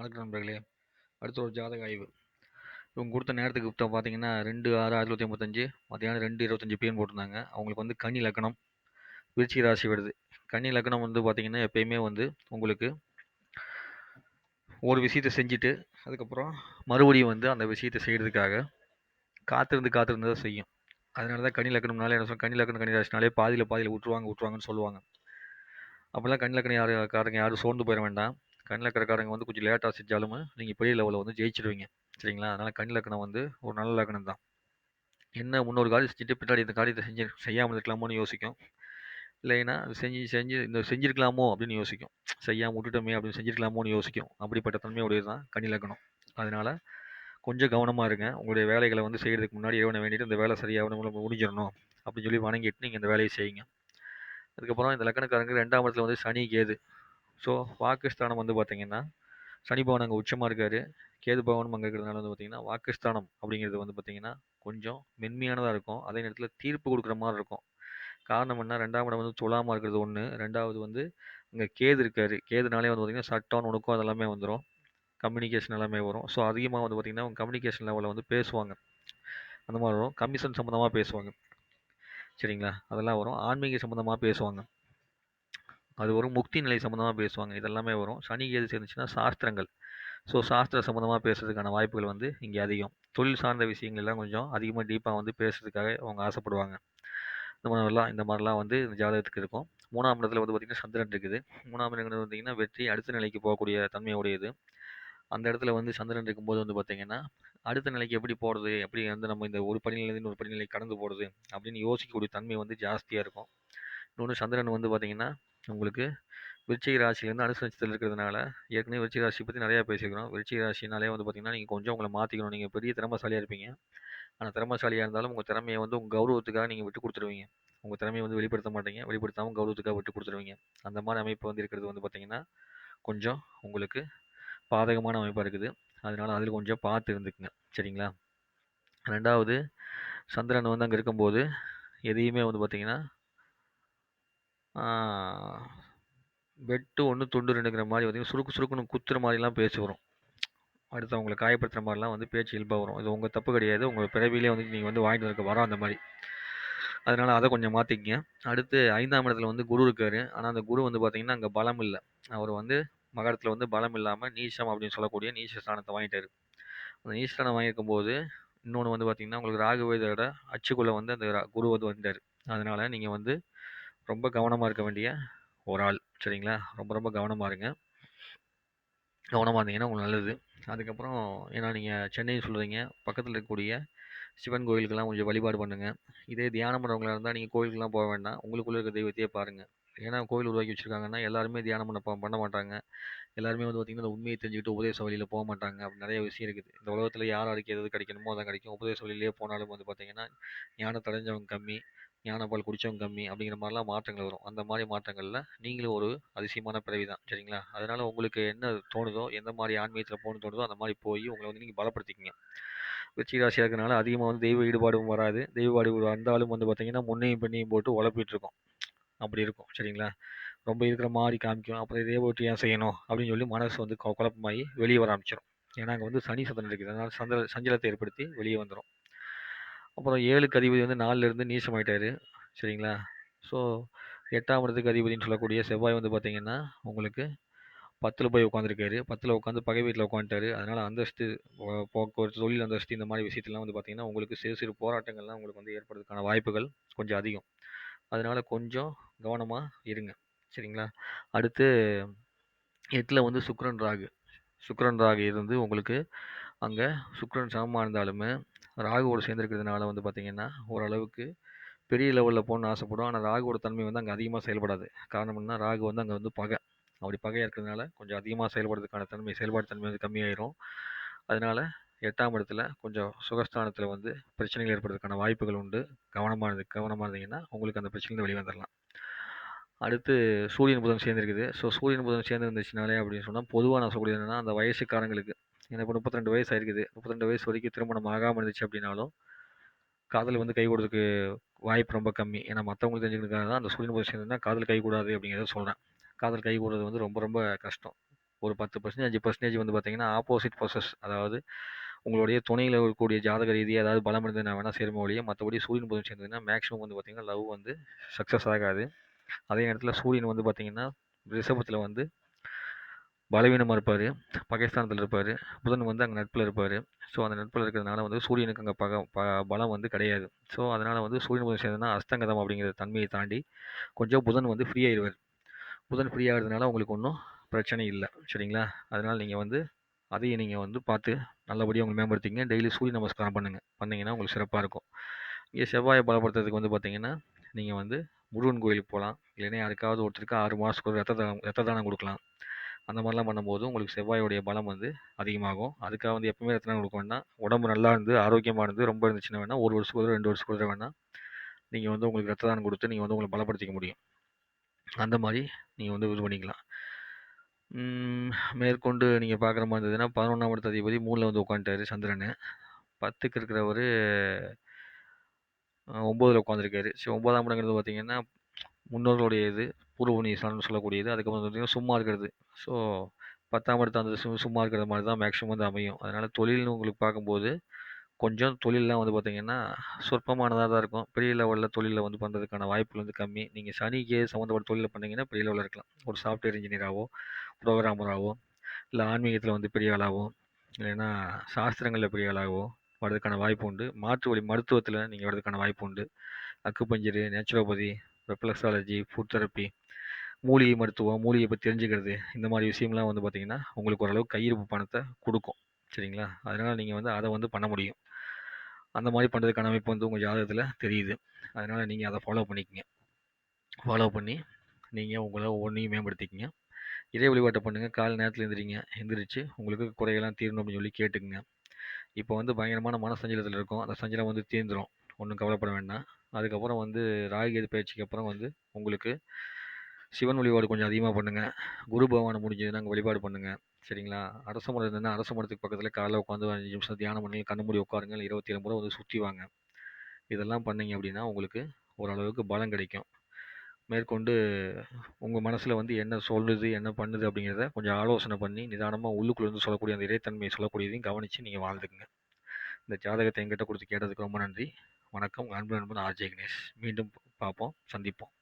வணக்கம் நண்பர்களே. அடுத்து ஒரு ஜாதக ஆய்வு. இவங்க கொடுத்த நேரத்துக்கு இப்போ பார்த்தீங்கன்னா ரெண்டு ஆறு ஆயிரத்தி தொள்ளாயிரத்தி ஐம்பத்தஞ்சு மத்தியானம் ரெண்டு இருபத்தஞ்சி பிஎம் போட்டிருந்தாங்க. அவங்களுக்கு வந்து கன்னி லக்கணம் விருச்சிக ராசி வருது. கன்னி லக்கணம் வந்து பார்த்திங்கன்னா எப்பயுமே வந்து உங்களுக்கு ஒரு விஷயத்தை செஞ்சுட்டு அதுக்கப்புறம் மறுபடியும் வந்து அந்த விஷயத்தை செய்கிறதுக்காக காத்திருந்து காத்திருந்து தான் செய்யும். அதனால தான் கனி லக்கணம்னாலே என்ன சொல்ல கனி லக்கணம் கனி ராசினாலே பாதியில் பாதியில் விட்டுருவாங்க விட்டுருவாங்கன்னு சொல்லுவாங்க. அப்போல்லாம் கனி லக்கணம் யார் காரங்க யாரும் சோர்ந்து போயிட வேண்டாம். கண் லக்கணக்காரங்க வந்து கொஞ்சம் லேட்டாக செஞ்சாலும் நீங்கள் பெரிய லெவலில் வந்து ஜெயிச்சிருவீங்க. சரிங்களா? அதனால் கண் லக்கணம் வந்து ஒரு நல்ல லக்கணம் தான். என்ன முன்னொரு காரியம் செஞ்சுட்டு பின்னாடி இந்த காரியத்தை செஞ்சு செய்யாமல் இருக்கலாமோன்னு யோசிக்கும். இல்லைன்னா செஞ்சு செஞ்சு இந்த செஞ்சுருக்கலாமோ அப்படின்னு யோசிக்கும். செய்யாமல் விட்டுட்டோமே அப்படின்னு செஞ்சுருக்கலாமோன்னு யோசிக்கும். அப்படிப்பட்ட தன்மையுடையது தான் கனி லக்கணம். அதனால் கொஞ்சம் கவனமாக இருங்க. உங்களுடைய வேலைகளை வந்து செய்கிறதுக்கு முன்னாடி இறைவனை வேண்டிட்டு இந்த வேலை சரியாக நம்ம முடிஞ்சிடணும் அப்படின்னு சொல்லி வணங்கிட்டு நீங்கள் இந்த வேலையை செய்யுங்க. அதுக்கப்புறம் இந்த லக்கணக்காரங்க ரெண்டாம் இடத்துல வந்து சனி கேது ஸோ வாக்குஸ்தானம் வந்து பார்த்தீங்கன்னா சனி பவன் அங்கே உச்சமாக இருக்கார். கேது பவனும் அங்கே இருக்கிறதுனால வந்து பார்த்தீங்கன்னா வாக்குஸ்தானம் அப்படிங்கிறது வந்து பார்த்தீங்கன்னா கொஞ்சம் மென்மையானதாக இருக்கும். அதே நேரத்தில் தீர்ப்பு கொடுக்குற மாதிரி இருக்கும். காரணம் என்ன? ரெண்டாம் இடம் வந்து துலாமாக இருக்கிறது ஒன்று ரெண்டாவது வந்து அங்கே கேது இருக்கார். கேதுனாலே வந்து பார்த்திங்கன்னா சட்டம் நுணுக்கம் அதெல்லாமே வந்துடும் கம்யூனிகேஷன் எல்லாமே வரும். ஸோ அதிகமாக வந்து பார்த்திங்கன்னா அவங்க கம்யூனிகேஷன் லெவலில் வந்து பேசுவாங்க. அந்த மாதிரி வரும். கமிஷன் சம்மந்தமாக பேசுவாங்க. சரிங்களா? அதெல்லாம் வரும். ஆன்மீக சம்மந்தமாக பேசுவாங்க. அது வரும் முக்தி நிலை சம்மந்தமாக பேசுவாங்க. இதெல்லாமே வரும். சனி கேது சேர்ந்துச்சுன்னா சாஸ்திரங்கள். ஸோ சாஸ்திர சம்மந்தமாக பேசுறதுக்கான வாய்ப்புகள் வந்து இங்கே அதிகம். தொழில் சார்ந்த விஷயங்கள் எல்லாம் கொஞ்சம் அதிகமாக டீப்பாக வந்து பேசுறதுக்காக அவங்க ஆசைப்படுவாங்க. இந்த மாதிரிலாம் இந்த மாதிரிலாம் வந்து இந்த ஜாதகத்துக்கு இருக்கும். மூணாம் இடத்துல வந்து பார்த்திங்கன்னா சந்திரன் இருக்குது. மூணாம் இடங்கள் பார்த்திங்கன்னா வெற்றி அடுத்த நிலைக்கு போகக்கூடிய தன்மையுடையது. அந்த இடத்துல வந்து சந்திரன் இருக்கும்போது வந்து பார்த்திங்கன்னா அடுத்த நிலைக்கு எப்படி போகிறது எப்படி வந்து நம்ம இந்த ஒரு படிநிலையிலேருந்து ஒரு படிநிலை கடந்து போகிறது அப்படின்னு யோசிக்கக்கூடிய தன்மை வந்து ஜாஸ்தியாக இருக்கும். இன்னொன்று சந்திரன் வந்து பார்த்திங்கன்னா உங்களுக்கு விருச்சிக ராசிலேருந்து அனுச நட்சத்திரத்தில் இருக்கிறதுனால ஏற்கனவே விருச்சிக ராசி பற்றி நிறையா பேசிக்கிறோம் விருச்சிக ராசினாலே வந்து பார்த்திங்கன்னா நீங்கள் கொஞ்சம் உங்களை மாற்றிக்கணும் நீங்கள் பெரிய திறமசாலியாக இருப்பீங்க. ஆனால் திறமசாலியாக இருந்தாலும் உங்கள் திறமையை வந்து உங்கள் கௌரவத்துக்காக நீங்கள் விட்டு கொடுத்துருவீங்க. உங்கள் திறமையை வந்து வெளிப்படுத்த மாட்டீங்க. வெளிப்படுத்தாமல் கௌரவத்துக்காக விட்டு கொடுத்துருவீங்க. அந்த மாதிரி அமைப்பு வந்து இருக்கிறது வந்து பார்த்திங்கன்னா கொஞ்சம் உங்களுக்கு பாதகமான அமைப்பாக இருக்குது. அதனால் அதில் கொஞ்சம் பார்த்து இருந்துக்குங்க. சரிங்களா? ரெண்டாவது சந்திரன் வந்து அங்கே இருக்கும்போது எதையுமே வந்து பார்த்திங்கன்னா வெட்டு ஒன்று துண்டு ரெண்டுங்கிற மாதிரி பார்த்திங்கன்னா சுருக்கு சுருக்குன்னு குத்துற மாதிரிலாம் பேச்சு வரும். அடுத்தவங்களை காயப்படுத்துகிற மாதிரிலாம் வந்து பேச்சு இயல்பாக வரும். இது உங்கள் தப்பு கிடையாது. உங்கள் பிறவிலே வந்து நீங்கள் வந்து வாங்கிட்டு இருக்க வரோம் அந்த மாதிரி. அதனால் அதை கொஞ்சம் மாற்றிக்கங்க அடுத்து ஐந்தாம் இடத்துல வந்து குரு இருக்கார். ஆனால் அந்த குரு வந்து பார்த்திங்கன்னா அங்கே பலம் இல்லை. அவர் வந்து மகரத்தில் வந்து பலம் இல்லாமல் நீச்சம் அப்படின்னு சொல்லக்கூடிய நீச்ச ஸ்தானத்தை வாங்கிட்டார். அந்த நீச்ச வாங்கியிருக்கும் போது இன்னொன்று வந்து பார்த்திங்கன்னா உங்களுக்கு ராகுவேதோட அச்சுக்குள்ளே வந்து அந்த குரு வந்து வந்தார். அதனால் நீங்கள் வந்து ரொம்ப கவனமாக இருக்க வேண்டிய ஒரு ஆள் சரிங்களா? ரொம்ப ரொம்ப கவனமாக இருங்க. கவனமாக இருந்தீங்கன்னா உங்களுக்கு நல்லது. அதுக்கப்புறம் ஏன்னா நீங்கள் சென்னை சொல்கிறீங்க பக்கத்தில் இருக்கக்கூடிய சிவன் கோயிலுக்கெல்லாம் கொஞ்சம் வழிபாடு பண்ணுங்கள் இதே தியானம் பண்ணுறவங்களா இருந்தால் நீங்கள் கோயிலுக்கெல்லாம் போக வேண்டாம். உங்களுக்குள்ளே இருக்க தெய்வத்தையே பாருங்கள் ஏன்னா கோயில் உருவாக்கி வச்சுருக்காங்கன்னா எல்லாருமே தியானம் பண்ண பண்ண மாட்டாங்க. எல்லாருமே வந்து பார்த்திங்கன்னா இந்த உண்மையை தெரிஞ்சுக்கிட்டு உபதேச வழியில் போக மாட்டாங்க. அப்படி நிறைய விஷயம் இருக்குது. இந்த உலகத்தில் யார் யாருக்கு எது கிடைக்கணுமோ அதான் கிடைக்கும். உபதேச வழியிலே போனாலும் வந்து பார்த்திங்கன்னா ஞானத்தை அடைஞ்சவங்க கம்மி. ஞானப்பால் குடித்தவங்க கம்மி அப்படிங்கிற மாதிரிலாம் மாற்றங்கள் வரும். அந்த மாதிரி மாற்றங்களில் நீங்களும் ஒரு அதிசயமான பிறவி தான் சரிங்களா? அதனால் உங்களுக்கு என்ன தோணுதோ எந்த மாதிரி ஆன்மீகத்தில் போகணும்னு தோணுதோ அந்த மாதிரி போய் உங்களை வந்து நீங்கள் பலப்படுத்திக்கிங்க. விருச்சிக ராசியாக இருக்கிறனால அதிகமாக வந்து தெய்வ ஈடுபாடும் வராது. தெய்வ வந்தாலும் வந்து பார்த்திங்கன்னா முன்னையும் பெண்ணையும் போட்டு உழப்பிட்டு இருக்கோம். அப்படி இருக்கும் சரிங்களா? ரொம்ப இருக்கிற மாதிரி காமிக்கும். அப்புறம் இதே போட்டு ஏன் செய்யணும்? அப்படின்னு சொல்லி மனசு வந்து குழப்பமாகி வெளியே வர ஆரம்பிச்சிடும் ஏன்னா அங்கே வந்து சனி சந்திரன் இருக்குது. அதனால் சந்திர சஞ்சலத்தை ஏற்படுத்தி வெளியே வந்துடும் அப்புறம் ஏழுக்கு அதிபதி வந்து நாலுலேருந்து நீசமாயிட்டார் சரிங்களா? ஸோ எட்டாம் இடத்துக்கு அதிபதினு சொல்லக்கூடிய செவ்வாய் வந்து பார்த்திங்கன்னா உங்களுக்கு பத்தில் போய் உட்காந்துருக்காரு பத்தில் உட்காந்து பகை வீட்டில் உட்காந்துட்டாரு அதனால் அந்தஸ்து போக்குவரத்து தொழில் அந்தஸ்து இந்த மாதிரி விஷயத்தெல்லாம் வந்து பார்த்திங்கன்னா உங்களுக்கு சிறு சிறு போராட்டங்கள்லாம் உங்களுக்கு வந்து ஏற்படுறதுக்கான வாய்ப்புகள் கொஞ்சம் அதிகம். அதனால் கொஞ்சம் கவனமாக இருங்க. சரிங்களா? அடுத்து எட்டில் வந்து சுக்ரன் ராகு. சுக்ரன் ராகு இருந்து உங்களுக்கு அங்கே சுக்ரன் சமமாக இருந்தாலுமே ராகுவோடு சேர்ந்துருக்கிறதுனால வந்து பார்த்திங்கன்னா ஓரளவுக்கு பெரிய லெவலில் போகணுன்னு ஆசைப்படும் ஆனால் ராகுவோட தன்மை வந்து அங்கே அதிகமாக செயல்படாது. காரணம் என்ன ராகு வந்து அங்கே வந்து பகை. அப்படி பகையாக இருக்கிறதுனால கொஞ்சம் அதிகமாக செயல்படுறதுக்கான தன்மை செயல்பாடு தன்மை வந்து கம்மியாயிரும். அதனால் எட்டாம் இடத்துல கொஞ்சம் சுகஸ்தானத்தில் வந்து பிரச்சனைகள் ஏற்படுறதுக்கான வாய்ப்புகள் உண்டு. கவனமாக இருந்து கவனமாக இருந்தீங்கன்னா உங்களுக்கு அந்த பிரச்சனையில் வெளியே வந்துடலாம் அடுத்து சூரியன் புதன் சேர்ந்துருக்குது. ஸோ சூரியன் புதன் சேர்ந்து இருந்துச்சுனாலே அப்படின்னு சொன்னால் பொதுவாக நான் சொல்லக்கூடியது என்னென்னா அந்த வயசுக்காரங்களுக்கு எனக்கு முப்பத்தி ரெண்டு வயசு ஆயிருக்குது. முப்பத்தி ரெண்டு வயசு வரைக்கும் திருமணம் ஆகாமல் இருந்துச்சு அப்படின்னாலும் காதல் வந்து கை கொடுறதுக்கு வாய்ப்பு ரொம்ப கம்மி. ஏன்னா மற்றவங்களுக்கு தெரிஞ்சுக்கிறதுக்காக தான் அந்த சூரியன் புதன் சேர்ந்துருந்தால் காதல் கை கூடாது அப்படிங்கிறத சொல்கிறேன் காதல் கை கூடுறது வந்து ரொம்ப ரொம்ப கஷ்டம். ஒரு பத்து பர்சன்டேஜ் அஞ்சு பர்சன்டேஜ் வந்து பார்த்தீங்கன்னா ஆப்போசிட் ப்ரொசஸ் அதாவது உங்களுடைய துணையில் இருக்கக்கூடிய ஜாதக ரீதியாக ஏதாவது பலம் இருந்ததுன்னா வேணால் சேருமே ஒழிய மற்றபடி சூரியன் புதன் சேர்ந்ததுன்னா மேக்ஸிமம் வந்து பார்த்திங்கன்னா லவ் வந்து சக்ஸஸ் ஆகாது. அதே நேரத்தில் சூரியன் வந்து பார்த்திங்கன்னா ரிஷபத்தில் வந்து பலவீனமாக இருப்பார். பகைஸ்தானத்தில் இருப்பார். புதன் வந்து அங்கே நட்பில் இருப்பார். ஸோ அந்த நட்பில் இருக்கிறதுனால வந்து சூரியனுக்கு அங்கே பக ப பலம் வந்து கிடையாது. ஸோ அதனால் வந்து சூரியன் புதன் சேர்ந்தனா அஸ்தங்கதம் அப்படிங்கிற தன்மையை தாண்டி கொஞ்சம் புதன் வந்து ஃப்ரீ ஆயிடுவார் புதன் ஃப்ரீ ஆகிறதுனால உங்களுக்கு ஒன்றும் பிரச்சனை இல்லை. சரிங்களா? அதனால் நீங்கள் வந்து அதையும் நீங்கள் வந்து பார்த்து நல்லபடியாக உங்களை மேம்படுத்திங்க டெய்லி சூரிய நமஸ்காரம் பண்ணுங்கள் பண்ணிங்கன்னா உங்களுக்கு சிறப்பாக இருக்கும். இங்கே செவ்வாயை பலப்படுத்துறதுக்கு வந்து பார்த்திங்கன்னா நீங்கள் வந்து முருகன் கோயிலுக்கு போகலாம். இல்லைன்னா யாருக்காவது ஒருத்தருக்கு ஆறு மாதத்துக்கு ஒரு ரத்த தானம் ரத்த தானம் கொடுக்கலாம். அந்த மாதிரிலாம் பண்ணும்போது உங்களுக்கு செவ்வாயோடைய பலம் வந்து அதிகமாகும். அதுக்காக வந்து எப்பவுமே ரத்த கொடுக்க வேண்டாம் உடம்பு நல்லா இருந்து ஆரோக்கியமாக இருந்து ரொம்ப இருந்துச்சுன்னா வேணால் ஒரு வருஷத்துக்கு ஒரு ரெண்டு வருஷத்துக்கு ஒரு வேணால் நீங்கள் வந்து உங்களுக்கு ரத்த தானம் கொடுத்து நீங்கள் வந்து உங்களை பலப்படுத்திக்க முடியும். அந்த மாதிரி நீங்கள் வந்து இது பண்ணிக்கலாம். மேற்கொண்டு நீங்கள் பார்க்குற மாதிரி இருந்ததுன்னா பதினொன்றாம் இடத்து அதிபதி மூணில் வந்து உட்காந்துட்டாரு சந்திரன். பத்துக்கு இருக்கிறவர் ஒம்போதில் உட்காந்துருக்காரு சரி ஒன்பதாம் இடங்கிறது பார்த்திங்கன்னா முன்னோர்களுடைய இது. பூர்வ புண்ணியஸ்தானம்னு சொல்லக்கூடியது. அதுக்கப்புறம் பார்த்தீங்கன்னா சும்மா இருக்கிறது. ஸோ பத்தாம் இடத்து அந்த சும்மா இருக்கிற மாதிரி தான் மேக்ஸிமம் வந்து அமையும். அதனால் தொழில்னு உங்களுக்கு பார்க்கும்போது கொஞ்சம் தொழிலெலாம் வந்து பார்த்தீங்கன்னா சொற்பமானதாக தான் இருக்கும். பெரிய லெவலில் தொழிலில் வந்து பண்ணுறதுக்கான வாய்ப்புகள் வந்து கம்மி. நீங்கள் சனிக்கு சம்மந்தப்பட்ட தொழிலில் பண்ணிங்கன்னா பெரிய லெவலில் இருக்கலாம். ஒரு சாஃப்ட்வேர் இன்ஜினியராகவோ ப்ரோக்ராமராகவோ இல்லை ஆன்மீகத்தில் வந்து பெரிய ஆளாகவோ இல்லைன்னா சாஸ்திரங்களில் பெரிய ஆளாகவோ வர்றதுக்கான வாய்ப்பு உண்டு. மாற்று வழி மருத்துவத்தில் நீங்கள் வர்றதுக்கான வாய்ப்பு உண்டு. Acupuncture naturopathy reflexology foot therapy மூலிகை மருத்துவம் மூலிகை பற்றி தெரிஞ்சுக்கிறது இந்த மாதிரி விஷயம்லாம் வந்து பார்த்திங்கன்னா உங்களுக்கு ஓரளவுக்கு கையிருப்பு பணத்தை கொடுக்கும். சரிங்களா? அதனால் நீங்கள் வந்து அதை வந்து பண்ண முடியும். அந்த மாதிரி பண்ணுறதுக்கான அமைப்பு வந்து உங்கள் ஜாதகத்தில் தெரியுது. அதனால் நீங்கள் அதை ஃபாலோ பண்ணிக்கங்க. ஃபாலோ பண்ணி நீங்கள் உங்களை ஒவ்வொன்றையும் மேம்படுத்திக்கங்க. இறை வழிபாட்டை பண்ணுங்கள் காலை நேரத்தில் எந்திரிங்க. எந்திரிச்சு உங்களுக்கு குறையெல்லாம் தீரணும் அப்படின்னு சொல்லி கேட்டுக்குங்க. இப்போ வந்து பயங்கரமான மன சஞ்சலத்தில் இருக்கும். அந்த சஞ்சலம் வந்து தீர்ந்துடும் ஒன்றும் கவலைப்பட வேண்டாம். அதுக்கப்புறம் வந்து ராகுகேது பயிற்சிக்கு அப்புறம் வந்து உங்களுக்கு சிவன் வழிபாடு கொஞ்சம் அதிகமாக பண்ணுங்கள் குரு பகவானை முடிஞ்சதுன்னா அங்கே வழிபாடு பண்ணுங்கள் சரிங்களா? அரச மரம் இருந்ததுன்னா அரச மரத்துக்கு பக்கத்தில் காலைல உட்காந்து அஞ்சு நிமிஷம் தியானம் பண்ணி கண்ணு மூடி உட்காருங்க. இருபத்தி ஏழு முறை வந்து சுற்றி வாங்க. இதெல்லாம் பண்ணிங்க அப்படின்னா உங்களுக்கு ஓரளவுக்கு பலம் கிடைக்கும். மேற்கொண்டு உங்கள் மனசில் வந்து என்ன சொல்லுது என்ன பண்ணுது அப்படிங்கிறத கொஞ்சம் ஆலோசனை பண்ணி நிதானமாக உள்ளுக்குள்ளேருந்து சொல்லக்கூடிய அந்த இறைத்தன்மையை சொல்லக்கூடியதையும் கவனித்து நீங்கள் வாழ்ந்துக்குங்க. இந்த ஜாதகத்தை எங்கிட்ட கொடுத்து கேட்டதுக்கு ரொம்ப நன்றி. வணக்கம். அன்பு நண்பன் ஆர்ஜே கணேஷ் மீண்டும் பார்ப்போம் சந்திப்போம்.